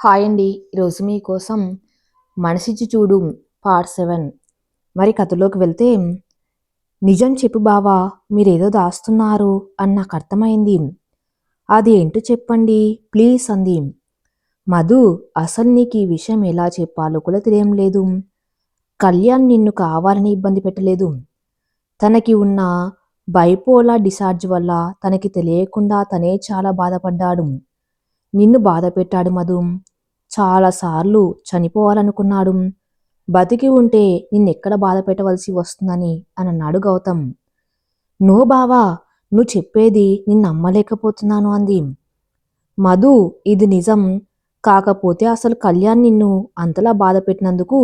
Hi అండి. ఈరోజు మీకోసం మనసిచ్చి చూడు పార్ట్ సెవెన్ మరి కథలోకి వెళ్తే నిజం చెప్పు బావా మీరేదో దాస్తున్నారు అని నాకు అర్థమైంది. అది ఏంటో చెప్పండి ప్లీజ్ అంది. మధు అసలు నీకు ఈ విషయం ఎలా చెప్పాలో కూడా తెలియడం లేదు. కళ్యాణ్ నిన్ను కావాలని ఇబ్బంది పెట్టలేదు. తనకి ఉన్న బైపోలా డిసార్జ్ వల్ల తనకి తెలియకుండా తనే చాలా బాధపడ్డాడు. నిన్ను బాధ పెట్టాడు మధు. చాలాసార్లు చనిపోవాలనుకున్నాడు. బతికి ఉంటే నిన్నెక్కడ బాధ పెట్టవలసి వస్తుందని అని అన్నాడు గౌతమ్. నో బావా నువ్వు చెప్పేది నిన్ను నమ్మలేకపోతున్నాను అంది. మధు ఇది నిజం. కాకపోతే అసలు కళ్యాణ్ నిన్ను అంతలా బాధ పెట్టినందుకు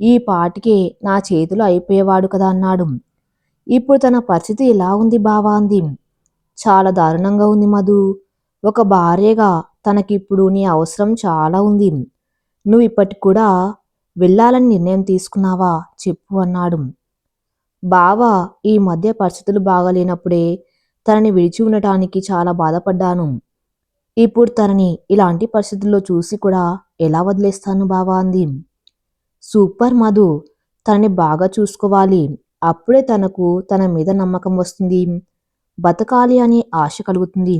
ఈ పాటికే నా చేతిలో అయిపోయేవాడు కదా అన్నాడు. ఇప్పుడు తన పరిస్థితి ఎలా ఉంది బావా అంది. చాలా దారుణంగా ఉంది మధు. ఒక భార్యగా తనకిప్పుడు నీ అవసరం చాలా ఉంది. నువ్వు ఇప్పటికి కూడా వెళ్ళాలని నిర్ణయం తీసుకున్నావా? చెప్పు అన్నాడు. బావా ఈ మధ్య పరిస్థితులు బాగలేనప్పుడే తనని విడిచి ఉండటానికి చాలా బాధపడ్డాను. ఇప్పుడు తనని ఇలాంటి పరిస్థితుల్లో చూసి కూడా ఎలా వదిలేస్తాను బావా అంది. సూపర్ మధు తనని బాగా చూసుకోవాలి. అప్పుడే తనకు తన మీద నమ్మకం వస్తుంది. బతకాలి అనే ఆశ కలుగుతుంది.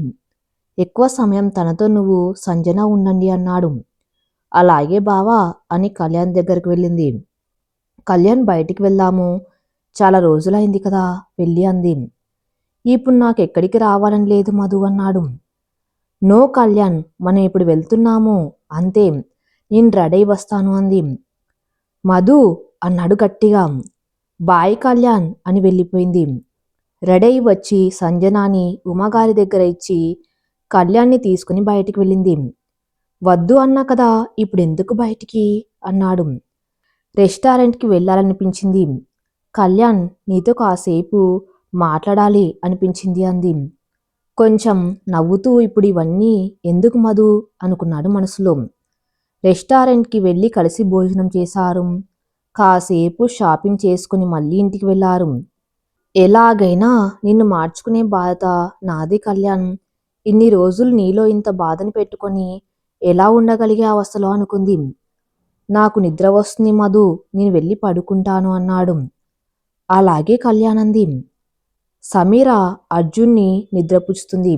ఎక్కువ సమయం తనతో నువ్వు సంజన ఉండండి అన్నాడు. అలాగే బావా అని కళ్యాణ్ దగ్గరికి వెళ్ళింది. కళ్యాణ్ బయటికి వెళ్దాము. చాలా రోజులైంది కదా వెళ్ళి అంది. ఇప్పుడు నాకు ఎక్కడికి రావాలని లేదు మధు అన్నాడు. నో కళ్యాణ్ మనం ఇప్పుడు వెళ్తున్నాము. అంతే నేను రెడీ వస్తాను అంది. మధు అన్నాడు గట్టిగా. బాయ్ కళ్యాణ్ అని వెళ్ళిపోయింది. రెడీ వచ్చి సంజనాని ఉమాగారి దగ్గర ఇచ్చి కళ్యాణ్ని తీసుకుని బయటికి వెళ్ళింది. వద్దు అన్నా కదా ఇప్పుడు ఎందుకు బయటికి? అన్నాడు. రెస్టారెంట్కి వెళ్ళాలనిపించింది. కళ్యాణ్ నీతో కాసేపు మాట్లాడాలి అనిపించింది అంది. కొంచెం నవ్వుతూ ఇప్పుడు ఇవన్నీ ఎందుకు మధు? అనుకున్నాడు మనసులో. రెస్టారెంట్కి వెళ్ళి కలిసి భోజనం చేశారు. కాసేపు షాపింగ్ చేసుకుని మళ్ళీ ఇంటికి వెళ్ళారు. ఎలాగైనా నిన్ను మార్చుకునే బాధ నాది కళ్యాణ్. ఇన్ని రోజులు నీలో ఇంత బాధని పెట్టుకొని ఎలా ఉండగలిగే అవస్థలో అనుకుంది? నాకు నిద్ర వస్తుంది మధు నేను వెళ్ళి పడుకుంటాను అన్నాడు. అలాగే కళ్యాణంది. సమీర అర్జున్ని నిద్రపుచ్చుతుంది.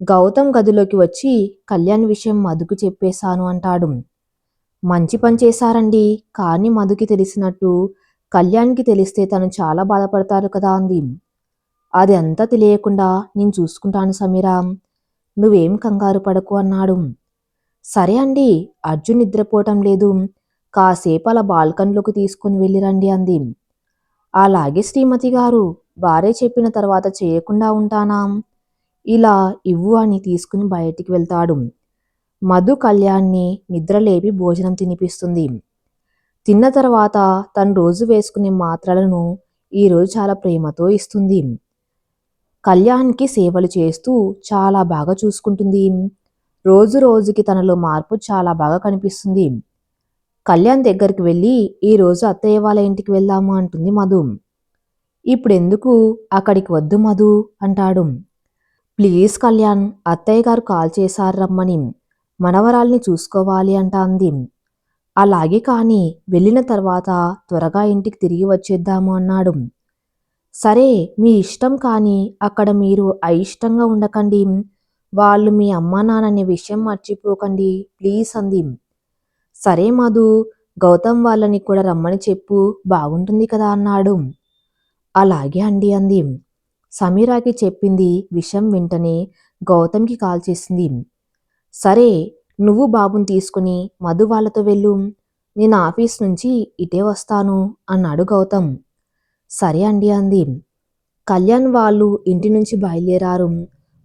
గౌతమ్ గదిలోకి వచ్చి కళ్యాణ్ విషయం మధుకు చెప్పేశాను అంటాడు. మంచి పని చేశారండి కానీ మధుకి తెలిసినట్టు కళ్యాణ్కి తెలిస్తే తను చాలా బాధపడతారు కదా అంది. అది అంతా తెలియకుండా నేను చూసుకుంటాను సమీరా. నువ్వేం కంగారు పడకు అన్నాడు. సరే అండి అర్జున్ నిద్రపోవటం లేదు. కాసేపు అలా బాల్కన్లోకి తీసుకుని వెళ్ళిరండి అంది. అలాగే శ్రీమతి గారు భార్య చెప్పిన తర్వాత చేయకుండా ఉంటానా? ఇలా ఇవ్వు అని తీసుకుని బయటికి వెళ్తాడు. మధు కళ్యాణ్ని నిద్రలేపి భోజనం తినిపిస్తుంది. తిన్న తర్వాత తను రోజు వేసుకునే మాత్రలను ఈరోజు చాలా ప్రేమతో ఇస్తుంది. కళ్యాణ్కి సేవలు చేస్తూ చాలా బాగా చూసుకుంటుంది. రోజు రోజుకి తనలో మార్పు చాలా బాగా కనిపిస్తుంది. కళ్యాణ్ దగ్గరికి వెళ్ళి ఈరోజు అత్తయ్య వాళ్ళ ఇంటికి వెళ్దాము అంటుంది మధు. ఇప్పుడెందుకు? అక్కడికి వద్దు మధు అంటాడు. ప్లీజ్ కళ్యాణ్ అత్తయ్య గారు కాల్ చేశారు రమ్మని. మనవరాల్ని చూసుకోవాలి అంట అంది అలాగే కానీ వెళ్ళిన తర్వాత త్వరగా ఇంటికి తిరిగి వచ్చేద్దాము అన్నాడు. సరే మీ ఇష్టం కానీ అక్కడ మీరు అయిష్టంగా ఉండకండి. వాళ్ళు మీ అమ్మా నాన్ననే విషయం మర్చిపోకండి. ప్లీజ్ అంది. సరే మధు గౌతమ్ వాళ్ళని కూడా రమ్మని చెప్పు. బాగుంటుంది కదా అన్నాడు. అలాగే అండి అంది. సమీరాకి చెప్పింది విషయం వెంటనే గౌతమ్కి కాల్ చేసింది. సరే నువ్వు బాబుని తీసుకుని మధు వాళ్ళతో వెళ్ళు. నేను ఆఫీస్ నుంచి ఇటే వస్తాను అన్నాడు గౌతమ్. సరే అండి అంది. కళ్యాణ్ వాళ్ళు ఇంటి నుంచి బయలుదేరారు.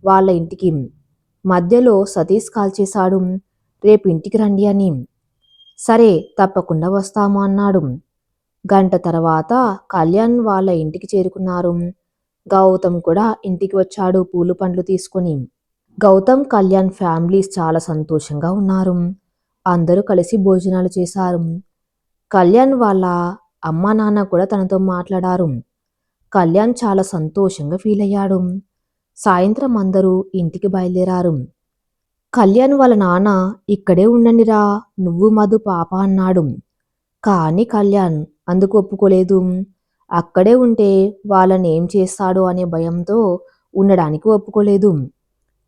వాళ్ళ ఇంటికి మధ్యలో సతీష్ కాల్ చేశాడు. రేపు ఇంటికి రండి అని. సరే తప్పకుండా వస్తాము అన్నాడు. గంట తర్వాత కళ్యాణ్ వాళ్ళ ఇంటికి చేరుకున్నారు. గౌతమ్ కూడా ఇంటికి వచ్చాడు పూలు పండ్లు తీసుకొని. గౌతమ్ కళ్యాణ్ ఫ్యామిలీస్ చాలా సంతోషంగా ఉన్నారు. అందరూ కలిసి భోజనాలు చేశారు. కళ్యాణ్ వాళ్ళ అమ్మా నాన్న కూడా తనతో మాట్లాడారు. కళ్యాణ్ చాలా సంతోషంగా ఫీల్ అయ్యాడు. సాయంత్రం అందరూ ఇంటికి బయలుదేరారు. కళ్యాణ్ వాళ్ళ నాన్న ఇక్కడే ఉండండిరా నువ్వు మధు పాప అన్నాడు. కానీ కళ్యాణ్ అందుకు ఒప్పుకోలేదు. అక్కడే ఉంటే వాళ్ళని ఏం చేస్తాడో అనే భయంతో ఉండడానికి ఒప్పుకోలేదు.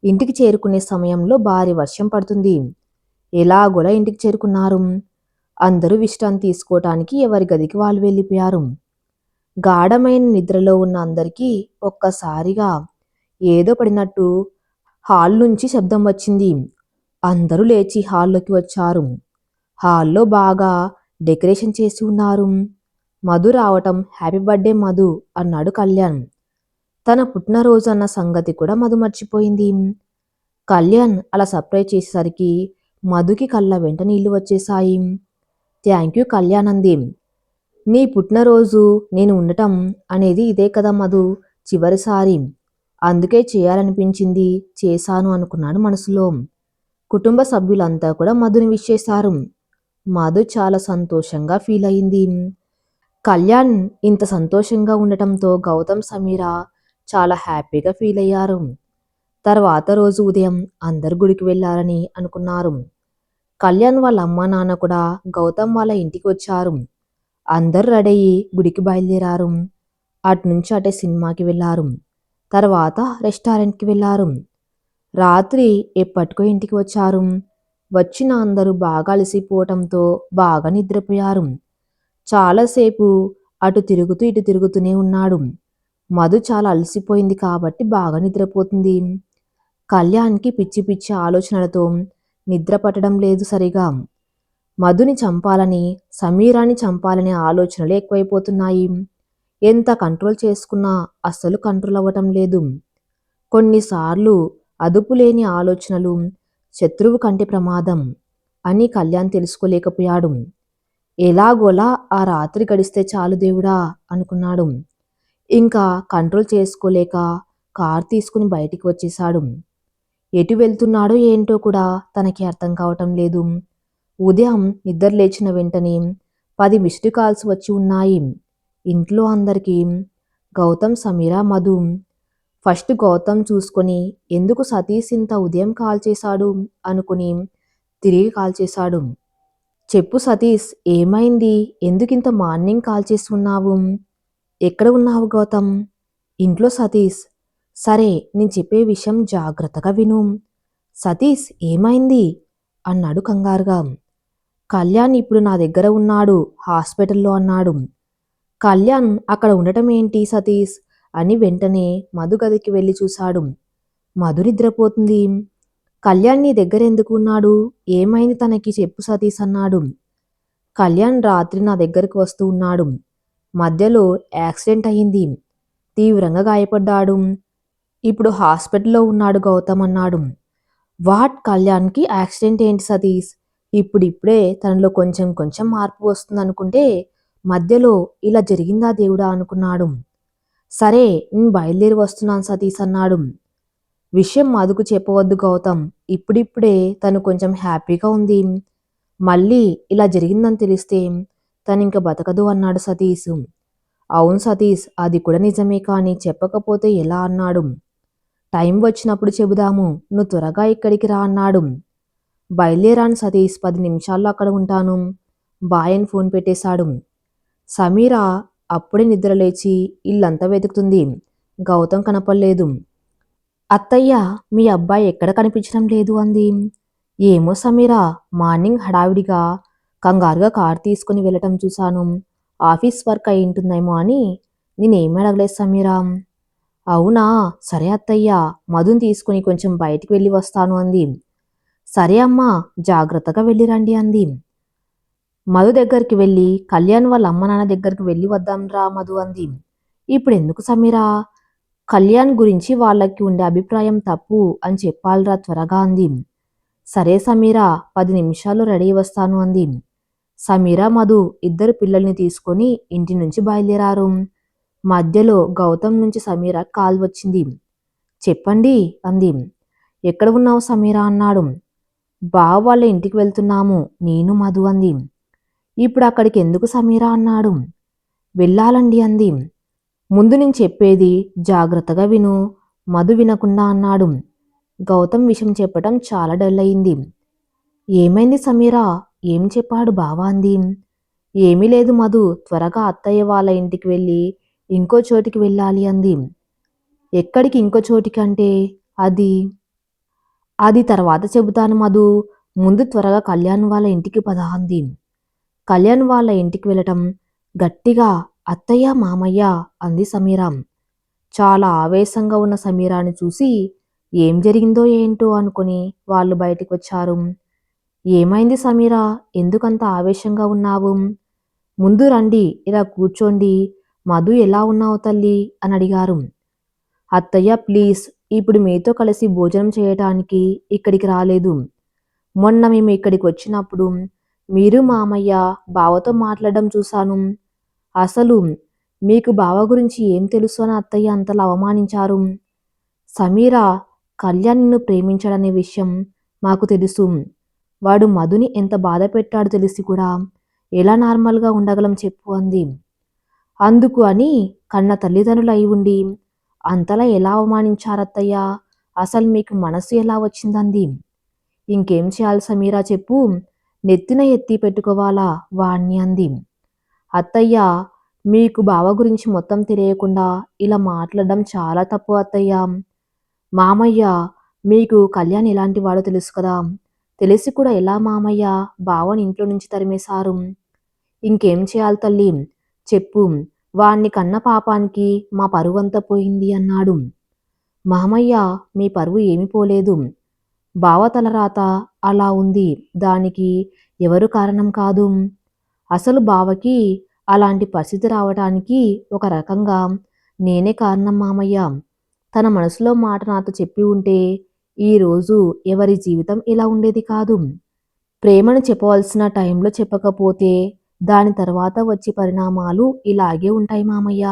ఇంటికి చేరుకునే సమయంలో భారీ వర్షం పడుతుంది. ఎలాగోలా ఇంటికి చేరుకున్నారు. అందరూ విశ్రాంతి తీసుకోవటానికి ఎవరి గదికి వాళ్ళు వెళ్ళిపోయారు. గాఢమైన నిద్రలో ఉన్న అందరికీ ఒక్కసారిగా ఏదో పడినట్టు హాల్ నుంచి శబ్దం వచ్చింది. అందరూ లేచి హాల్లోకి వచ్చారు. హాల్లో బాగా డెకరేషన్ చేసి ఉన్నారు. మధు రావటం హ్యాపీ బర్త్డే మధు అన్నాడు కళ్యాణ్. తన పుట్టినరోజు అన్న సంగతి కూడా మధు మర్చిపోయింది. కళ్యాణ్ అలా సర్ప్రైజ్ చేసేసరికి మధుకి కళ్ళ వెంట నీళ్ళు వచ్చేశాయి. థ్యాంక్ యూ కళ్యాణంది. నీ పుట్టినరోజు నేను ఉండటం అనేది ఇదే కదా మధు చివరిసారి. అందుకే చేయాలనిపించింది చేశాను అనుకున్నాడు మనసులో. కుటుంబ సభ్యులంతా కూడా మధుని విష్ చేశారు. మధు చాలా సంతోషంగా ఫీల్ అయింది. కళ్యాణ్ ఇంత సంతోషంగా ఉండటంతో గౌతమ్ సమీర చాలా హ్యాపీగా ఫీల్ అయ్యారు. తర్వాత రోజు ఉదయం అందరు గుడికి వెళ్ళారని అనుకున్నారు. కళ్యాణ్ వాళ్ళ అమ్మ నాన్న కూడా గౌతమ్ వాళ్ళ ఇంటికి వచ్చారు. అందరు రెడీ అయ్యి గుడికి బయలుదేరారు. అటు నుంచి అటే సినిమాకి వెళ్ళారు. తర్వాత రెస్టారెంట్కి వెళ్ళారు. రాత్రి ఎప్పటికో ఇంటికి వచ్చారు. వచ్చిన అందరూ బాగా అలసిపోవటంతో బాగా నిద్రపోయారు. చాలాసేపు అటు తిరుగుతూ ఇటు తిరుగుతూనే ఉన్నాడు. మధు చాలా అలసిపోయింది కాబట్టి బాగా నిద్రపోతుంది. కళ్యాణ్కి పిచ్చి పిచ్చి ఆలోచనలతో నిద్ర పట్టడం లేదు సరిగా. మధుని చంపాలని సమీరాని చంపాలనే ఆలోచనలు ఎక్కువైపోతున్నాయి. ఎంత కంట్రోల్ చేసుకున్నా అస్సలు కంట్రోల్ అవ్వటం లేదు. కొన్నిసార్లు అదుపులేని ఆలోచనలు శత్రువు కంటే ప్రమాదం అని కళ్యాణ్ తెలుసుకోలేకపోయాడు. ఎలాగోలా ఆ రాత్రి గడిస్తే చాలు దేవుడా అనుకున్నాడు. ఇంకా కంట్రోల్ చేసుకోలేక కార్ తీసుకుని బయటికి వచ్చేశాడు. ఎటు వెళ్తున్నాడో ఏంటో కూడా తనకి అర్థం కావటం లేదు. ఉదయం నిద్ర లేచిన వెంటనే పది మిస్డ్ కాల్స్ వచ్చి ఉన్నాయి. ఇంట్లో అందరికీ గౌతమ్ సమీర మధు. ఫస్ట్ గౌతమ్ చూసుకొని ఎందుకు సతీష్ ఇంత ఉదయం కాల్ చేశాడు అనుకుని తిరిగి కాల్ చేశాడు. చెప్పు సతీష్ ఏమైంది? ఎందుకింత మార్నింగ్ కాల్ చేస్తున్నావు? ఎక్కడ ఉన్నావు గౌతమ్? ఇంట్లో సతీష్ సరే నేను చెప్పే విషయం జాగ్రత్తగా విను. సతీష్ ఏమైంది? అన్నాడు కంగారుగా. కళ్యాణ్ ఇప్పుడు నా దగ్గర ఉన్నాడు హాస్పిటల్లో అన్నాడు. కళ్యాణ్ అక్కడ ఉండటం ఏంటి సతీష్? అని వెంటనే మధు గదికి వెళ్ళి చూశాడు. మధు నిద్రపోతుంది. కళ్యాణ్ నీ దగ్గర ఎందుకు ఉన్నాడు? ఏమైంది తనకి చెప్పు సతీష్ అన్నాడు. కళ్యాణ్ రాత్రి నా దగ్గరికి వస్తూ ఉన్నాడు. మధ్యలో యాక్సిడెంట్ అయింది. తీవ్రంగా గాయపడ్డాడు. ఇప్పుడు హాస్పిటల్లో ఉన్నాడు గౌతమ్ అన్నాడు. వాట్? కళ్యాణ్కి యాక్సిడెంట్ ఏంటి సతీష్? ఇప్పుడిప్పుడే తనలో కొంచెం కొంచెం మార్పు వస్తుందనుకుంటే మధ్యలో ఇలా జరిగిందా దేవుడా అనుకున్నాడు. సరే నేను బయలుదేరి వస్తున్నాను సతీష్ అన్నాడు. విషయం మధుకు చెప్పవద్దు గౌతమ్. ఇప్పుడిప్పుడే తను కొంచెం హ్యాపీగా ఉంది. మళ్ళీ ఇలా జరిగిందని తెలిస్తే తను ఇంక బతకదు అన్నాడు సతీష్. అవును సతీష్ అది కూడా నిజమే కానీ చెప్పకపోతే ఎలా అన్నాడు. టైం వచ్చినప్పుడు చెబుదాము నువ్వు త్వరగా ఇక్కడికి రా అన్నాడు. బయలుదేరాను సతీష్ పది నిమిషాల్లో అక్కడ ఉంటాను. బాయ్ అని ఫోన్ పెట్టేశాడు. సమీర అప్పుడే నిద్రలేచి ఇల్లంతా వెతుకుతుంది. గౌతమ్ కనపడలేదు. అత్తయ్య మీ అబ్బాయి ఎక్కడ కనిపించడం లేదు అంది. ఏమో సమీర మార్నింగ్ హడావిడిగా కంగారుగా కారు తీసుకుని వెళ్ళటం చూశాను. ఆఫీస్ వర్క్ అయి ఉంటుందేమో అని నేనేం అడగలేదు సమీరా. అవునా? సరే అత్తయ్య మధుని తీసుకుని కొంచెం బయటికి వెళ్ళి వస్తాను అంది. సరే అమ్మా జాగ్రత్తగా వెళ్ళిరండి అంది. మధు దగ్గరికి వెళ్ళి కళ్యాణ్ వాళ్ళ అమ్మ నాన్న దగ్గరికి వెళ్ళి వద్దాంరా మధు అంది. ఇప్పుడు ఎందుకు సమీరా? కళ్యాణ్ గురించి వాళ్ళకి ఉండే అభిప్రాయం తప్పు అని చెప్పాలిరా త్వరగా అంది. సరే సమీరా పది నిమిషాలు రెడీ వస్తాను అంది. సమీరా మధు ఇద్దరు పిల్లల్ని తీసుకొని ఇంటి నుంచి బయలుదేరారు. మధ్యలో గౌతమ్ నుంచి సమీర కాల్ వచ్చింది. చెప్పండి అంది. ఎక్కడ ఉన్నావు సమీరా అన్నాడు. బావ వాళ్ళ ఇంటికి వెళ్తున్నాము నేను మధు అంది. ఇప్పుడు అక్కడికి ఎందుకు సమీరా అన్నాడు. వెళ్ళాలండి అంది. ముందు నేను చెప్పేది జాగ్రత్తగా విను మధు వినకుండా అన్నాడు. గౌతమ్ విషయం చెప్పటం చాలా డల్ అయింది. ఏమైంది సమీరా? ఏం చెప్పాడు బావా అంది. ఏమీ లేదు మధు త్వరగా అత్తయ్య వాళ్ళ ఇంటికి వెళ్ళి ఇంకో చోటికి వెళ్ళాలి అంది. ఎక్కడికి ఇంకో చోటికి అంటే? అది? అది తర్వాత చెబుతాను మధు. ముందు త్వరగా కళ్యాణ్ వాళ్ళ ఇంటికి పద అంది. కళ్యాణ్ వాళ్ళ ఇంటికి వెళ్ళటం గట్టిగా అత్తయ్య మామయ్య అంది సమీరా. చాలా ఆవేశంగా ఉన్న సమీరాని చూసి ఏం జరిగిందో ఏంటో అనుకుని వాళ్ళు బయటికి వచ్చారు. ఏమైంది సమీరా? ఎందుకంత ఆవేశంగా ఉన్నావు? ముందు రండి ఇలా కూర్చోండి మధు ఎలా ఉన్నావు తల్లి? అని అడిగారు. అత్తయ్య ప్లీజ్ ఇప్పుడు మీతో కలిసి భోజనం చేయటానికి ఇక్కడికి రాలేదు. మొన్న మేము ఇక్కడికి వచ్చినప్పుడు మీరు మామయ్య బావతో మాట్లాడడం చూశాను. అసలు మీకు బావ గురించి ఏం తెలుసు అని అత్తయ్య అంతలా అవమానించారు. సమీరా కళ్యాణ్ నిన్ను ప్రేమించాడనే విషయం మాకు తెలుసు. వాడు మధుని ఎంత బాధ పెట్టాడో తెలిసి కూడా ఎలా నార్మల్గా ఉండగలం చెప్పు అంది. అందుకు అని కన్న తల్లిదండ్రులు అయి ఉండి అంతలా ఎలా అవమానించారత్తయ్యా? అసలు మీకు మనసు ఎలా వచ్చిందంది? ఇంకేం చేయాలి సమీరా చెప్పు. నెత్తిన ఎత్తి పెట్టుకోవాలా వాణ్ణి అంది. అత్తయ్య మీకు బావ గురించి మొత్తం తెలియకుండా ఇలా మాట్లాడడం చాలా తప్పు అత్తయ్య. మామయ్య మీకు కళ్యాణ్ ఎలాంటి వాడో తెలుసు కదా. తెలిసి కూడా ఎలా మామయ్య బావని ఇంట్లో నుంచి తరిమేశారు? ఇంకేం చేయాలి తల్లి? చెప్పు. వాణ్ణి కన్న పాపానికి మా పరువంతా పోయింది అన్నాడు. మామయ్య మీ పరువు ఏమీ పోలేదు. బావ తలరాత అలా ఉంది. దానికి ఎవరు కారణం కాదు. అసలు బావకి అలాంటి పరిస్థితి రావడానికి ఒక రకంగా నేనే కారణం మామయ్య. తన మనసులో మాట నాతో చెప్పి ఉంటే ఈరోజు ఎవరి జీవితం ఇలా ఉండేది కాదు. ప్రేమను చెప్పవలసిన టైంలో చెప్పకపోతే దాని తర్వాత వచ్చే పరిణామాలు ఇలాగే ఉంటాయి మామయ్య.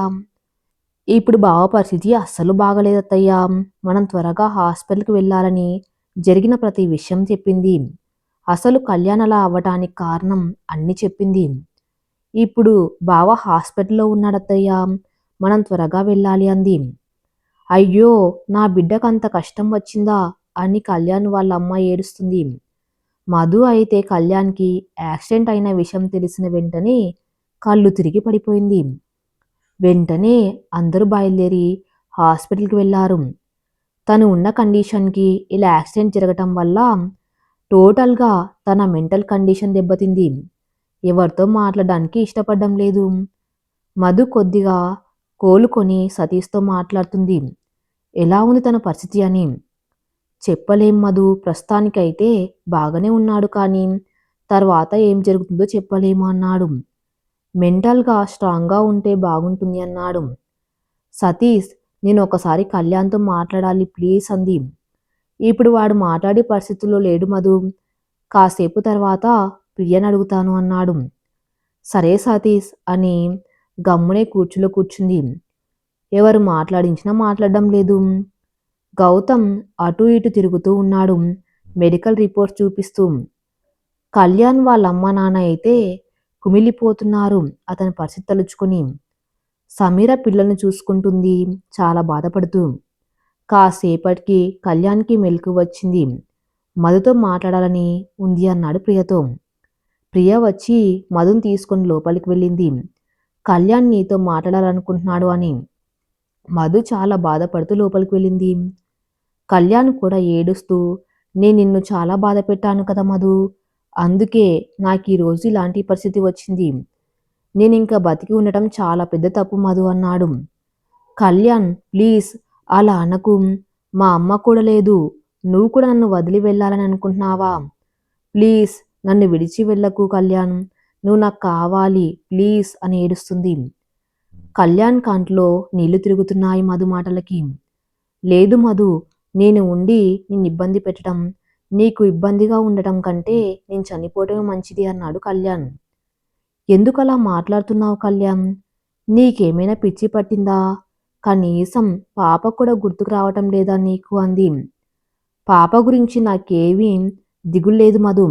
ఇప్పుడు బావ పరిస్థితి అస్సలు బాగలేదత్తయ్యా. మనం త్వరగా హాస్పిటల్కి వెళ్ళాలని జరిగిన ప్రతి విషయం చెప్పింది. అసలు కళ్యాణలా అవ్వటానికి కారణం అన్ని చెప్పింది. ఇప్పుడు బావ హాస్పిటల్లో ఉన్నాడత్తయ్యా. మనం త్వరగా వెళ్ళాలి అంది. అయ్యో నా బిడ్డకు అంత కష్టం వచ్చిందా అని కళ్యాణ్ వాళ్ళ అమ్మ ఏడుస్తుంది. మధు అయితే కళ్యాణ్కి యాక్సిడెంట్ అయిన విషయం తెలిసిన వెంటనే కళ్ళు తిరిగి పడిపోయింది. వెంటనే అందరూ బయలుదేరి హాస్పిటల్కి వెళ్ళారు తను ఉన్న కండిషన్కి ఇలా యాక్సిడెంట్ జరగటం వల్ల టోటల్గా తన మెంటల్ కండిషన్ దెబ్బతింది. ఎవరితో మాట్లాడడానికి ఇష్టపడడం లేదు. మధు కొద్దిగా కోలుకొని సతీష్తో మాట్లాడుతుంది. ఎలా ఉంది తన పరిస్థితి అని. చెప్పలేం మధు. ప్రస్తుతానికైతే బాగానే ఉన్నాడు కానీ తర్వాత ఏం జరుగుతుందో చెప్పలేము అన్నాడు. మెంటల్గా స్ట్రాంగ్గా ఉంటే బాగుంటుంది అన్నాడు. సతీష్ నేను ఒకసారి కళ్యాణ్తో మాట్లాడాలి ప్లీజ్ అంది. ఇప్పుడు వాడు మాట్లాడే పరిస్థితుల్లో లేడు మధు. కాసేపు తర్వాత ప్రియని అడుగుతాను అన్నాడు. సరే సతీష్ అని గమ్మునే కూర్చులో కూర్చుంది. ఎవరు మాట్లాడించినా మాట్లాడడం లేదు. గౌతమ్ అటు ఇటు తిరుగుతూ ఉన్నాడు. మెడికల్ రిపోర్ట్స్ చూపిస్తూ కళ్యాణ్ వాళ్ళ అమ్మ నాన్న అయితే కుమిలిపోతున్నారు. అతని పరిస్థితి తలుచుకుని సమీర పిల్లల్ని చూసుకుంటుంది. చాలా బాధపడుతూ కాసేపటికి కళ్యాణ్కి మెలకు వచ్చింది. మధుతో మాట్లాడాలని ఉంది అన్నాడు ప్రియతో. ప్రియ వచ్చి మధుని తీసుకొని లోపలికి వెళ్ళింది. కళ్యాణ్ నీతో మాట్లాడాలనుకుంటున్నాడు అని. మధు చాలా బాధపడుతూ లోపలికి వెళ్ళింది. కళ్యాణ్ కూడా ఏడుస్తూ నేను నిన్ను చాలా బాధ పెట్టాను కదా మధు అందుకే నాకు ఈరోజు ఇలాంటి పరిస్థితి వచ్చింది. నేను ఇంకా బతికి ఉండటం చాలా పెద్ద తప్పు మధు అన్నాడు. కళ్యాణ్ ప్లీజ్ అలా అనకు. మా అమ్మ కూడా లేదు. నువ్వు కూడా నన్ను వదిలి వెళ్ళాలని అనుకుంటున్నావా? ప్లీజ్ నన్ను విడిచి వెళ్ళకు కళ్యాణ్. నువ్వు నాకు కావాలి ప్లీజ్ అని ఏడుస్తుంది. కళ్యాణ్ కంట్లో నీళ్ళు తిరుగుతున్నాయి మధు మాటలకి. లేదు మధు నేను ఉండి నిన్ను ఇబ్బంది పెట్టడం నీకు ఇబ్బందిగా ఉండటం కంటే నేను చనిపోవటమే మంచిది అన్నాడు కళ్యాణ్. ఎందుకు అలా మాట్లాడుతున్నావు కళ్యాణ్? నీకేమైనా పిచ్చి పట్టిందా? కనీసం పాప కూడా గుర్తుకు రావటం లేదా నీకు? అంది. పాప గురించి నాకేమీ దిగులేదు మధు.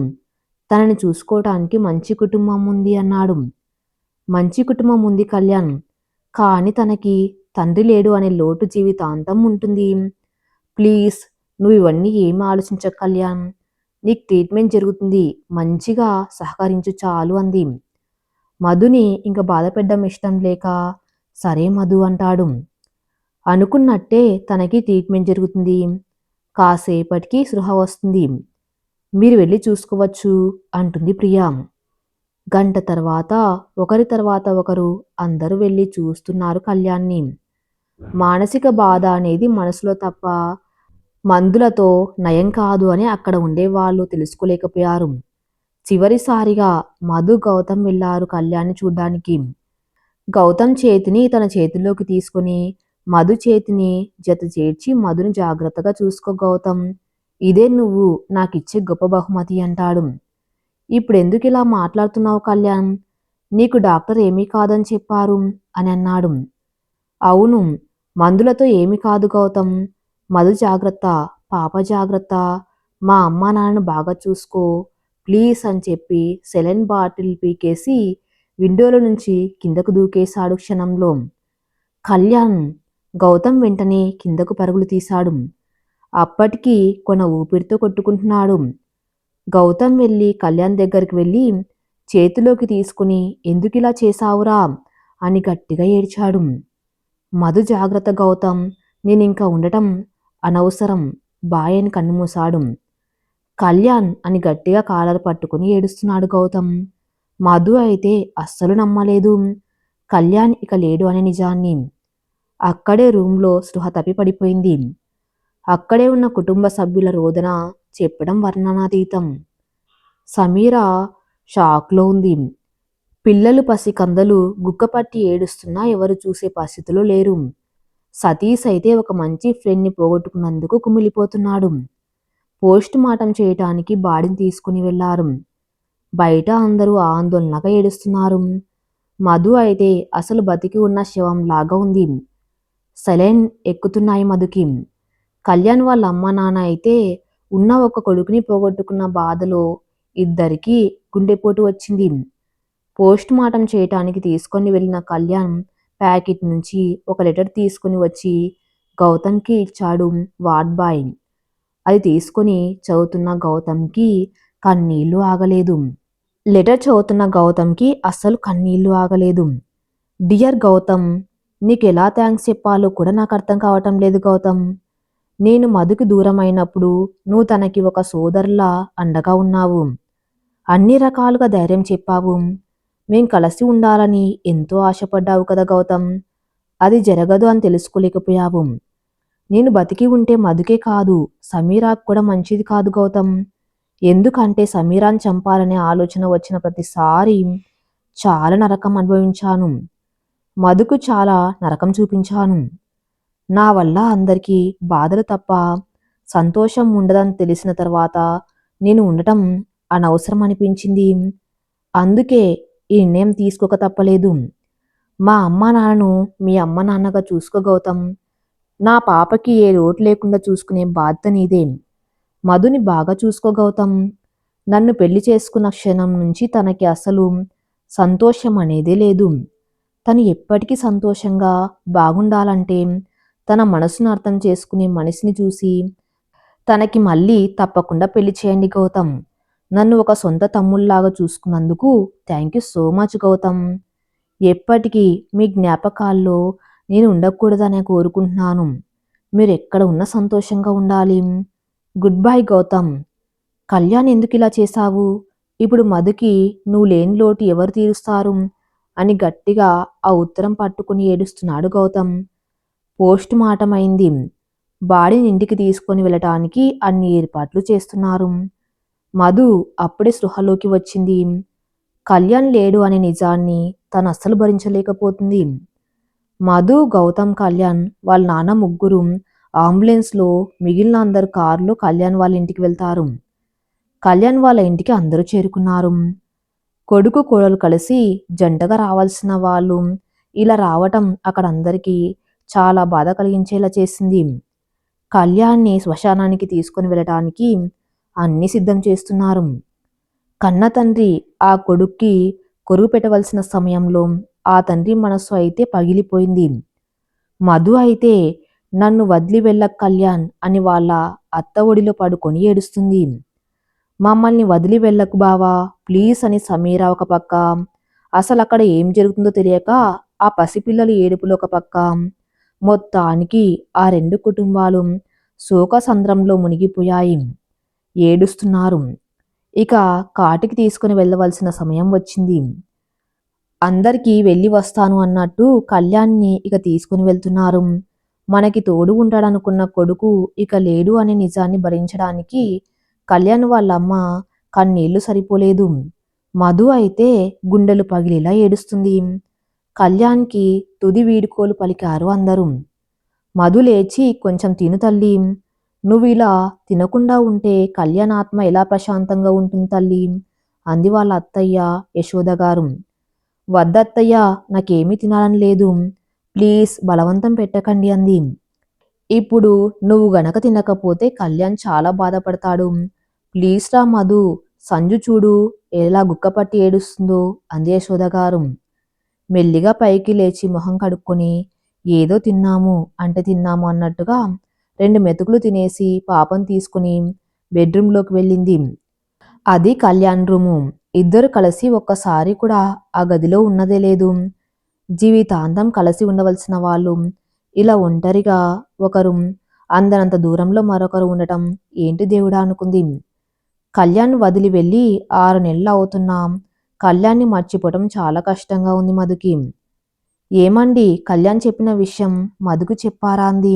తనని చూసుకోవటానికి మంచి కుటుంబం ఉంది అన్నాడు. మంచి కుటుంబం ఉంది కళ్యాణ్. కానీ తనకి తండ్రి లేడు అనే లోటు జీవితాంతం ఉంటుంది. ప్లీజ్ నువ్వు ఇవన్నీ ఏమి ఆలోచించక కళ్యాణ్? నీకు ట్రీట్మెంట్ జరుగుతుంది మంచిగా సహకరించు చాలు అంది. మధుని ఇంక బాధపెట్టడం ఇష్టం లేక సరే మధు అంటాడు. అనుకున్నట్టే తనకి ట్రీట్మెంట్ జరుగుతుంది. కాసేపటికి సృహ వస్తుంది. మీరు వెళ్ళి చూసుకోవచ్చు అంటుంది ప్రియా. గంట తర్వాత ఒకరి తర్వాత ఒకరు అందరూ వెళ్ళి చూస్తున్నారు కళ్యాణ్ని. మానసిక బాధ అనేది మనసులో తప్ప మందులతో నయం కాదు అని అక్కడ ఉండేవాళ్ళు తెలుసుకోలేకపోయారు. చివరిసారిగా మధు గౌతమ్ వెళ్ళారు కళ్యాణ్ని చూడ్డానికి. గౌతమ్ చేతిని తన చేతిలోకి తీసుకుని మధు చేతిని జత చేర్చి మధుని జాగ్రత్తగా చూసుకో గౌతమ్. ఇదే నువ్వు నాకిచ్చే గొప్ప బహుమతి అంటాడు. ఇప్పుడు ఎందుకు ఇలా మాట్లాడుతున్నావు కళ్యాణ్? నీకు డాక్టర్ ఏమీ కాదని చెప్పారు అని అన్నాడు. అవును మందులతో ఏమి కాదు గౌతమ్. మధు జాగ్రత్త పాప జాగ్రత్త మా అమ్మ నాన్నను బాగా చూసుకో ప్లీజ్ అని చెప్పి సెలెన్ బాటిల్ పీకేసి విండోలో నుంచి కిందకు దూకేశాడు క్షణంలో. కళ్యాణ్ గౌతమ్ వెంటనే కిందకు పరుగులు తీశాడు. అప్పటికి కొన ఊపిరితో కొట్టుకుంటున్నాడు. గౌతమ్ వెళ్ళి కళ్యాణ్ దగ్గరికి వెళ్ళి చేతిలోకి తీసుకుని ఎందుకు ఇలా చేశావురా? అని గట్టిగా ఏడ్చాడు. మధు జాగ్రత్త గౌతమ్ నేనింక ఉండటం అనవసరం బాయ్ అని కన్నుమూశాడు. కళ్యాణ్ అని గట్టిగా కాలర్ పట్టుకుని ఏడుస్తున్నాడు గౌతమ్. మధు అయితే అస్సలు నమ్మలేదు. కళ్యాణ్ ఇక లేడు అనే నిజాన్ని. అక్కడే రూమ్లో స్పృహ తప్పి పడిపోయింది. అక్కడే ఉన్న కుటుంబ సభ్యుల రోదన చెప్పడం వర్ణనాతీతం. సమీర షాక్లో ఉంది. పిల్లలు పసి కందలు గుక్కపట్టి ఏడుస్తున్నా ఎవరు చూసే పరిస్థితిలో లేరు. సతీష్ అయితే ఒక మంచి ఫ్రెండ్ని పోగొట్టుకున్నందుకు కుమిలిపోతున్నాడు. పోస్ట్ మార్టం చేయటానికి బాడీని తీసుకుని వెళ్ళారు. బయట అందరూ ఆందోళనగా ఏడుస్తున్నారు. మధు అయితే అసలు బతికి ఉన్న శవం లాగా ఉంది. సెలైన్ ఎక్కుతున్నాయి మధుకి. కళ్యాణ్ వాళ్ళ అమ్మ నాన్న అయితే ఉన్న ఒక కొడుకుని పోగొట్టుకున్న బాధలో ఇద్దరికి గుండెపోటు వచ్చింది. పోస్ట్ మార్టం చేయటానికి తీసుకొని వెళ్ళిన కళ్యాణ్ ప్యాకెట్ నుంచి ఒక లెటర్ తీసుకుని వచ్చి గౌతమ్కి ఇచ్చాడు వార్డ్ బాయ్. అది తీసుకొని చదువుతున్న గౌతమ్కి కన్నీళ్ళు ఆగలేదు. లెటర్ చదువుతున్న గౌతమ్కి అస్సలు కన్నీళ్ళు ఆగలేదు. డియర్ గౌతమ్ నీకు ఎలా థ్యాంక్స్ చెప్పాలో కూడా నాకు అర్థం కావటం లేదు గౌతమ్. నేను మధుకి దూరం అయినప్పుడు నువ్వు తనకి ఒక సోదరులా అండగా ఉన్నావు. అన్ని రకాలుగా ధైర్యం చెప్పావు. మేం కలిసి ఉండాలని ఎంతో ఆశపడ్డావు కదా గౌతమ్. అది జరగదు అని తెలుసుకోలేకపోయావు. నేను బతికి ఉంటే మధుకే కాదు సమీరాకు కూడా మంచిది కాదు గౌతమ్. ఎందుకంటే సమీరాన్ని చంపాలనే ఆలోచన వచ్చిన ప్రతిసారి చాలా నరకం అనుభవించాను. మధుకు చాలా నరకం చూపించాను. నా వల్ల అందరికీ బాధలు తప్ప సంతోషం ఉండదని తెలిసిన తర్వాత నేను ఉండటం అనవసరం అనిపించింది అందుకే ఈ నిర్ణయం తీసుకోక తప్పలేదు. మా అమ్మ నాన్నను మీ అమ్మ నాన్నగా చూసుకో గౌతమ్. నా పాపకి ఏ లోటు లేకుండా చూసుకునే బాధ్యత నీదే. మధుని బాగా చూసుకో గౌతమ్. నన్ను పెళ్ళి చేసుకున్న క్షణం నుంచి తనకి అసలు సంతోషం అనేదే లేదు. తను ఎప్పటికీ సంతోషంగా బాగుండాలంటే తన మనసును అర్థం చేసుకునే మనిషిని చూసి తనకి మళ్ళీ తప్పకుండా పెళ్ళి చేయండి గౌతమ్. నన్ను ఒక సొంత తమ్ముళ్ళాగా చూసుకున్నందుకు thank you so much Gautam. ఎప్పటికీ మీ జ్ఞాపకాల్లో నేను ఉండకూడదనే కోరుకుంటున్నాను. మీరు ఎక్కడ ఉన్న సంతోషంగా ఉండాలి. Good bye Gautam. కళ్యాణ్ ఎందుకు ఇలా చేశావు? ఇప్పుడు మధుకి నువ్వు లేని లోటు ఎవరు తీరుస్తారు? అని గట్టిగా ఆ ఉత్తరం పట్టుకుని ఏడుస్తున్నాడు గౌతమ్. పోస్ట్ మార్టం అయింది. బాడీని ఇంటికి తీసుకొని వెళ్ళటానికి అన్ని ఏర్పాట్లు చేస్తున్నారు. మధు అప్పుడే స్పృహలోకి వచ్చింది. కళ్యాణ్ లేడు అనే నిజాన్ని తను అస్సలు భరించలేకపోతుంది. మధు గౌతమ్ కళ్యాణ్ వాళ్ళ నాన్న ముగ్గురు అంబులెన్స్లో మిగిలిన అందరు కారులో కళ్యాణ్ వాళ్ళ ఇంటికి వెళ్తారు. కళ్యాణ్ వాళ్ళ ఇంటికి అందరూ చేరుకున్నారు. కొడుకు కోడలు కలిసి జంటగా రావాల్సిన వాళ్ళు ఇలా రావటం అక్కడ అందరికీ చాలా బాధ కలిగించేలా చేసింది. కళ్యాణ్ని శ్మశానానికి తీసుకొని వెళ్ళటానికి అన్ని సిద్ధం చేస్తున్నారు. కన్న తండ్రి ఆ కొడుక్కి కొరువు పెట్టవలసిన సమయంలో ఆ తండ్రి మనస్సు అయితే పగిలిపోయింది. మధు అయితే నన్ను వదిలి వెళ్ళక కళ్యాణ్ అని వాళ్ళ అత్త ఒడిలో పడుకొని ఏడుస్తుంది. మమ్మల్ని వదిలి వెళ్ళకు బావా ప్లీజ్ అని సమీర ఒక పక్క. అసలు అక్కడ ఏం జరుగుతుందో తెలియక ఆ పసిపిల్లలు ఏడుపులు ఒక పక్క. మొత్తానికి ఆ రెండు కుటుంబాలు శోకసంద్రంలో మునిగిపోయాయి. ఏడుస్తున్నారు. ఇక కాటికి తీసుకుని వెళ్ళవలసిన సమయం వచ్చింది. అందరికీ వెళ్ళి వస్తాను అన్నట్టు కళ్యాణ్ని ఇక తీసుకుని వెళ్తున్నారు. మనకి తోడు ఉంటాడనుకున్న కొడుకు ఇక లేడు అనే నిజాన్ని భరించడానికి కళ్యాణ్ వాళ్ళమ్మ కన్నీళ్ళు సరిపోలేదు. మధు అయితే గుండెలు పగిలేలా ఏడుస్తుంది. కళ్యాణ్కి తుది వీడుకోలు పలికారు అందరూ. మధు లేచి కొంచెం తిను తల్లి. నువ్వు ఇలా తినకుండా ఉంటే కళ్యాణాత్మ ఎలా ప్రశాంతంగా ఉంటుంది తల్లి? అంది వాళ్ళ అత్తయ్య యశోద గారు. వద్దత్తయ్య నాకేమీ తినాలని లేదు. ప్లీజ్ బలవంతం పెట్టకండి అంది. ఇప్పుడు నువ్వు గనక తినకపోతే కళ్యాణ్ చాలా బాధపడతాడు. ప్లీజ్ రా మధు సంజు చూడు ఎలా గుక్కపట్టి ఏడుస్తుందో అంది యశోద గారు. మెల్లిగా పైకి లేచి మొహం కడుక్కొని ఏదో తిన్నాము అంటే తిన్నాము అన్నట్టుగా రెండు మెతుకులు తినేసి పాపం తీసుకుని బెడ్రూమ్లోకి వెళ్ళింది. అది కళ్యాణ్ రూము. ఇద్దరు కలిసి ఒక్కసారి కూడా ఆ గదిలో ఉన్నదే లేదు. జీవితాంతం కలిసి ఉండవలసిన వాళ్ళు. ఇలా ఒంటరిగా ఒకరు అందరంత దూరంలో మరొకరు ఉండటం ఏంటి దేవుడా అనుకుంది. కళ్యాణ్ వదిలి వెళ్ళి ఆరు నెలలు అవుతున్నా కళ్యాణ్ని మర్చిపోవటం చాలా కష్టంగా ఉంది మధుకి. ఏమండి కళ్యాణ్ చెప్పిన విషయం మధుకు చెప్పారా అంది.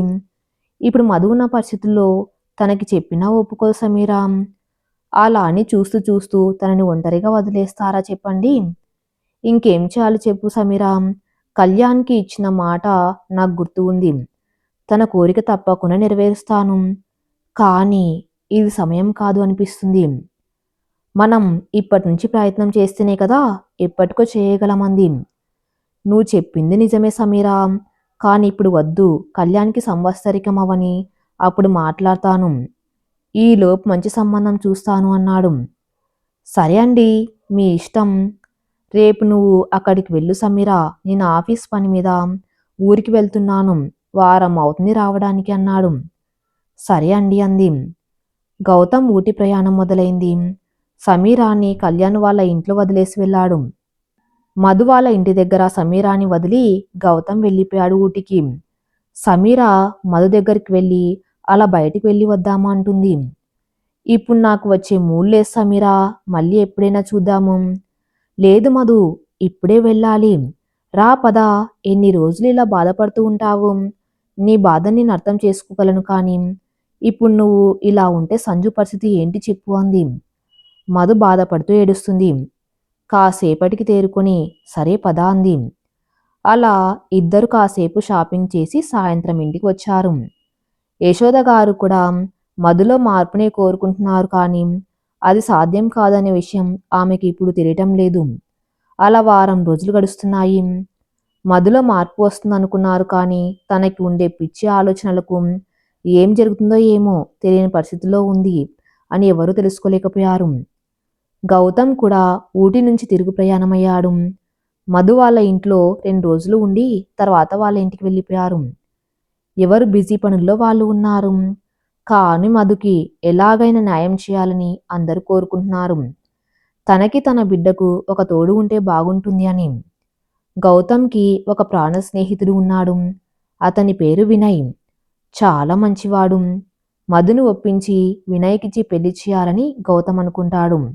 ఇప్పుడు మధువున్న పరిస్థితుల్లో తనకి చెప్పినా ఒప్పుకోదు సమీరా. అలా అని చూస్తూ చూస్తూ తనని ఒంటరిగా వదిలేస్తారా చెప్పండి. ఇంకేం చేయాలి చెప్పు సమీరా. కళ్యాణ్కి ఇచ్చిన మాట నాకు గుర్తు ఉంది. తన కోరిక తప్పకుండా నెరవేరుస్తాను. కానీ ఇది సమయం కాదు అనిపిస్తుంది. మనం ఇప్పటి నుంచి ప్రయత్నం చేస్తేనే కదా ఎప్పటికో చేయగలమంది. నువ్వు చెప్పింది నిజమే సమీరా. కానీ ఇప్పుడు వద్దు కళ్యాణ్కి సంవత్సరికం అవని అప్పుడు మాట్లాడతాను. ఈలోపు మంచి సంబంధం చూస్తాను అన్నాడు. సరే అండి మీ ఇష్టం. రేపు నువ్వు అక్కడికి వెళ్ళు సమీరా నేను ఆఫీస్ పని మీద ఊరికి వెళ్తున్నాను. వారం అవుతుంది రావడానికి అన్నాడు. సరే అండి అంది. గౌతమ్ ఊటి ప్రయాణం మొదలైంది. సమీరాని కళ్యాణ్ వాళ్ళ ఇంట్లో వదిలేసి వెళ్ళాడు. మధు వాళ్ళ ఇంటి దగ్గర సమీరాని వదిలి గౌతమ్ వెళ్ళిపోయాడు ఊటికి. సమీర మధు దగ్గరికి వెళ్ళి అలా బయటికి వెళ్ళి వద్దామా? అంటుంది. ఇప్పుడు నాకు వచ్చే మూళ్ళే సమీరా మళ్ళీ ఎప్పుడైనా చూద్దాము. లేదు మధు ఇప్పుడే వెళ్ళాలి. రా పద ఎన్ని రోజులు ఇలా బాధపడుతూ ఉంటావు? నీ బాధని నేను అర్థం చేసుకోగలను కానీ ఇప్పుడు నువ్వు ఇలా ఉంటే సంజు పరిస్థితి ఏంటి చెప్పు అంది. మధు బాధపడుతూ ఏడుస్తుంది. కాసేపటికి తేరుకొని సరే పదా అంది. అలా ఇద్దరు కాసేపు షాపింగ్ చేసి సాయంత్రం ఇంటికి వచ్చారు. యశోద గారు కూడా మధులో మార్పునే కోరుకుంటున్నారు కానీ అది సాధ్యం కాదనే విషయం ఆమెకి ఇప్పుడు తెలియటం లేదు. అలా వారం రోజులు గడుస్తున్నాయి. మధులో మార్పు వస్తుందనుకున్నారు కానీ తనకి ఉండే పిచ్చి ఆలోచనలకు ఏం జరుగుతుందో ఏమో తెలియని పరిస్థితిలో ఉంది అని ఎవరూ తెలుసుకోలేకపోయారు. గౌతమ్ కూడా ఊటి నుంచి తిరుగు ప్రయాణమయ్యాడు. మధు వాళ్ళ ఇంట్లో రెండు రోజులు ఉండి తర్వాత వాళ్ళ ఇంటికి వెళ్ళిపోయారు. ఎవరు బిజీ పనుల్లో వాళ్ళు ఉన్నారు. కాని మధుకి ఎలాగైనా న్యాయం చేయాలని అందరూ కోరుకుంటున్నారు. తనకి తన బిడ్డకు ఒక తోడు ఉంటే బాగుంటుంది అని. గౌతమ్కి ఒక ప్రాణ స్నేహితుడు ఉన్నాడు. అతని పేరు వినయ్. చాలా మంచివాడు. మధును ఒప్పించి వినయ్కిచ్చి పెళ్ళి చేయాలని గౌతమ్ అనుకుంటాడు.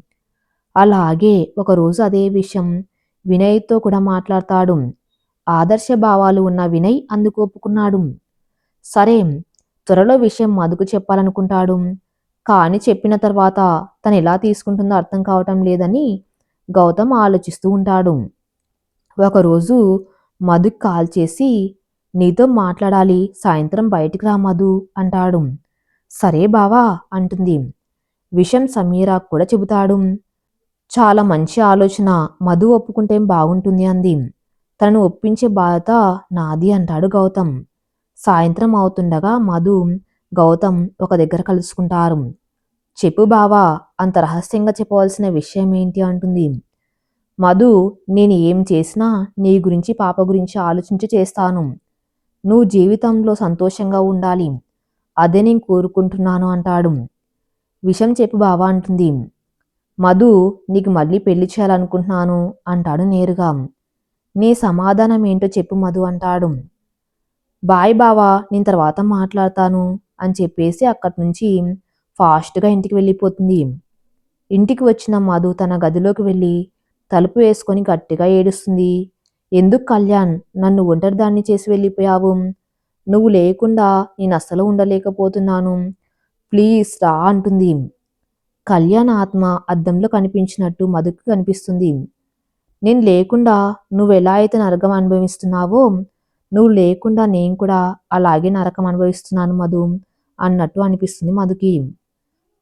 అలాగే ఒకరోజు అదే విషయం వినయ్తో కూడా మాట్లాడతాడు. ఆదర్శ భావాలు ఉన్న వినయ్ అందుకు ఒప్పుకున్నాడు. సరే త్వరలో విషయం మధుకు చెప్పాలనుకుంటాడు. కానీ చెప్పిన తర్వాత తను ఎలా తీసుకుంటుందో అర్థం కావటం లేదని గౌతమ్ ఆలోచిస్తూ ఉంటాడు. ఒకరోజు మధు కాల్ చేసి నీతో మాట్లాడాలి సాయంత్రం బయటికి రా మధు అంటాడు. సరే బావా అంటుంది. విషయం సమీరా కూడా చెబుతాడు. చాలా మంచి ఆలోచన. మధు ఒప్పుకుంటే బాగుంటుంది అంది. తనను ఒప్పించే బాధ నాది అంటాడు గౌతమ్. సాయంత్రం అవుతుండగా మధు గౌతమ్ ఒక దగ్గర కలుసుకుంటారు. చెప్పు బావా అంత రహస్యంగా చెప్పవలసిన విషయం ఏంటి అంటుంది. మధు నేను ఏం చేసినా నీ గురించి పాప గురించి ఆలోచించి చేస్తాను. నువ్వు జీవితంలో సంతోషంగా ఉండాలి. అదే నేను కోరుకుంటున్నాను అంటాడు. విషం చెప్పు బావా అంటుంది. మధు నీకు మళ్ళీ పెళ్ళి చేయాలనుకుంటున్నాను అంటాడు నేరుగా. నీ సమాధానం ఏంటో చెప్పు మధు అంటాడు. బాయ్ బావా నేను తర్వాత మాట్లాడతాను అని చెప్పేసి అక్కడి నుంచి ఫాస్ట్గా ఇంటికి వెళ్ళిపోతుంది. ఇంటికి వచ్చిన మధు తన గదిలోకి వెళ్ళి తలుపు వేసుకొని గట్టిగా ఏడుస్తుంది. ఎందుకు కళ్యాణ్ నన్ను ఒంటరిదాన్ని చేసి వెళ్ళిపోయావు? నువ్వు లేకుండా నేను అస్సలు ఉండలేకపోతున్నాను. ప్లీజ్ రా అంటుంది. కళ్యాణ్ ఆత్మ అద్దంలో కనిపించినట్టు మధుకు కనిపిస్తుంది. నేను లేకుండా నువ్వు ఎలా అయితే నరకం అనుభవిస్తున్నావో నువ్వు లేకుండా నేను కూడా అలాగే నరకం అనుభవిస్తున్నాను మధు అన్నట్టు అనిపిస్తుంది మధుకి.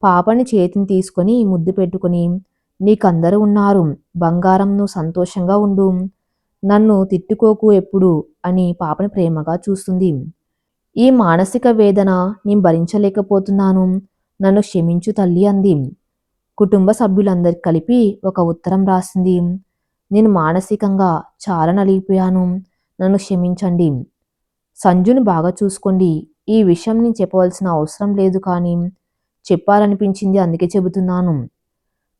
పాపని చేతిని తీసుకొని ముద్దు పెట్టుకుని నీకందరూ ఉన్నారు బంగారం నువ్వు సంతోషంగా ఉండు నన్ను తిట్టుకోకు ఎప్పుడు అని పాపని ప్రేమగా చూస్తుంది. ఈ మానసిక వేదన నేను భరించలేకపోతున్నాను నన్ను క్షమించు తల్లి అంది. కుటుంబ సభ్యులందరికి కలిపి ఒక ఉత్తరం రాసింది. నేను మానసికంగా చాలా నలిగిపోయాను. నన్ను క్షమించండి. సంజుని బాగా చూసుకోండి. ఈ విషయం నేను చెప్పవలసిన అవసరం లేదు కానీ చెప్పాలనిపించింది అందుకే చెబుతున్నాను.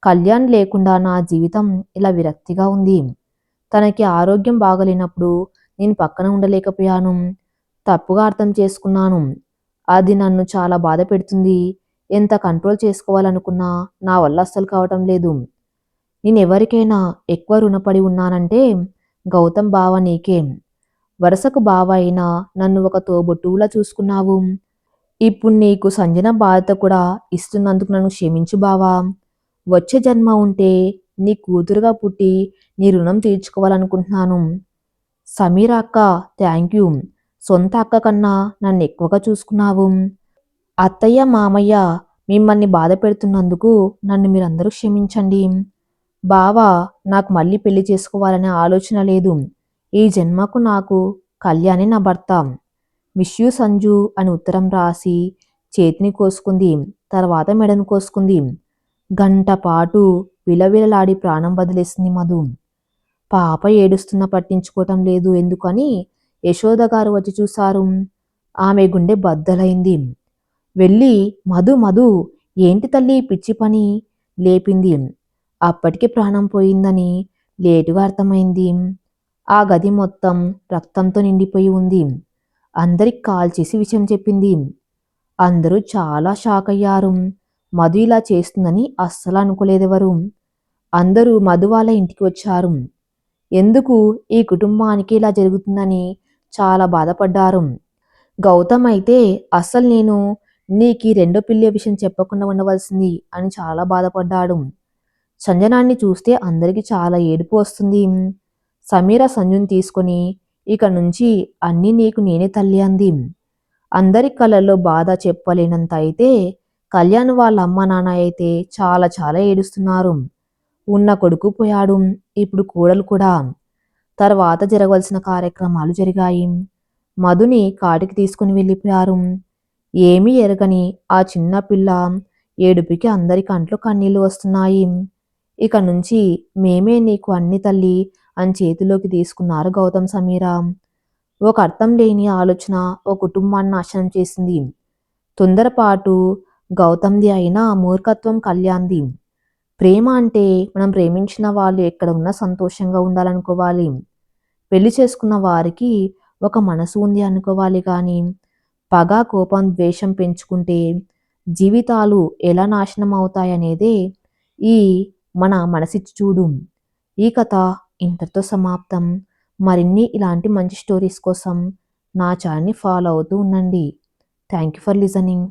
కళ్యాణ్ లేకుండా నా జీవితం ఇలా విరక్తిగా ఉంది. తనకి ఆరోగ్యం బాగలేనప్పుడు నేను పక్కన ఉండలేకపోయాను. తప్పుగా అర్థం చేసుకున్నాను. అది నన్ను చాలా బాధ పెడుతుంది. ఎంత కంట్రోల్ చేసుకోవాలనుకున్నా నా వల్ల అస్సలు కావటం లేదు. నేను ఎవరికైనా ఎక్కువ రుణపడి ఉన్నానంటే గౌతమ్ బావ నీకే. వరుసకు బావ అయినా నన్ను ఒక తోబొట్టువులా చూసుకున్నావు. ఇప్పుడు నీకు సంజన బాధ్యత కూడా ఇస్తున్నందుకు నన్ను క్షమించు బావా. వచ్చే జన్మ ఉంటే నీ కూతురుగా పుట్టి నీ రుణం తీర్చుకోవాలనుకుంటున్నాను. సమీర అక్క థ్యాంక్ యూ సొంత అక్క కన్నా నన్ను ఎక్కువగా చూసుకున్నావు. అత్తయ్య మామయ్య మిమ్మల్ని బాధ పెడుతున్నందుకు నన్ను మీరందరూ క్షమించండి. బావా నాకు మళ్ళీ పెళ్ళి చేసుకోవాలనే ఆలోచన లేదు. ఈ జన్మకు నాకు కళ్యాణి నా భర్త. మిస్ యూ సంజు అని ఉత్తరం రాసి చేతిని కోసుకుంది. తర్వాత మెడను కోసుకుంది. గంట పాటు విలవిలలాడి ప్రాణం వదిలేసింది మధు. పాప ఏడుస్తున్న పట్టించుకోవటం లేదు ఎందుకని యశోద గారు వచ్చి చూశారు. ఆమె గుండె బద్దలైంది. వెళ్ళి మధు మధు ఏంటి తల్లి పిచ్చి పని? లేపింది అప్పటికే ప్రాణం పోయిందని లేటుగా అర్థమైంది ఆ గది మొత్తం రక్తంతో నిండిపోయి ఉంది అందరికి కాల్ చేసి విషయం చెప్పింది అందరూ చాలా షాక్ అయ్యారు మధు ఇలా చేస్తుందని అస్సలు అనుకోలేదెవరు అందరూ మధు వాళ్ళ ఇంటికి వచ్చారు ఎందుకు ఈ కుటుంబానికి ఇలా జరుగుతుందని చాలా బాధపడ్డారు గౌతమ్ అయితే అస్సలు నేను నీకు రెండో పిల్లే విషయం చెప్పకుండా ఉండవలసింది అని చాలా బాధపడ్డాడు. సంజనాన్ని చూస్తే అందరికీ చాలా ఏడుపు వస్తుంది. సమీర సంజుని తీసుకొని ఇక నుంచి అన్నీ నీకు నేనే తల్లి అంది. అందరి కళ్ళల్లో బాధ చెప్పలేనంత అయితే కళ్యాణ్ వాళ్ళ అమ్మ నాన్న అయితే చాలా చాలా ఏడుస్తున్నారు. ఉన్న కొడుకు పోయాడు. ఇప్పుడు కూడలు కూడా. తర్వాత జరగవలసిన కార్యక్రమాలు జరిగాయి. మధుని కాటికి తీసుకుని వెళ్ళిపోయారు. ఏమీ ఎరగని ఆ చిన్న పిల్ల ఏడుపుకి అందరి కంట్లో కన్నీళ్ళు వస్తున్నాయి. ఇక నుంచి మేమే నీకు అన్ని తల్లి అని చేతిలోకి తీసుకున్నారు గౌతమ్ సమీరా. ఒక అర్థం లేని ఆలోచన ఓ కుటుంబాన్ని నాశనం చేసింది. తొందరపాటు గౌతమ్ది అయినా మూర్ఖత్వం కళ్యాణ్ది. ప్రేమ అంటే మనం ప్రేమించిన వాళ్ళు ఎక్కడ ఉన్నా సంతోషంగా ఉండాలనుకోవాలి. పెళ్ళి చేసుకున్న వారికి ఒక మనసు ఉంది అనుకోవాలి కానీ పగ కోపం ద్వేషం పెంచుకుంటే జీవితాలు ఎలా నాశనం అవుతాయనేదే ఈ మన మనసిచ్చి చూడు. ఈ కథ ఇంతటితో సమాప్తం. మరిన్ని ఇలాంటి మంచి స్టోరీస్ కోసం నా ఛానల్ని ఫాలో అవుతూ ఉండండి. Thank you for listening.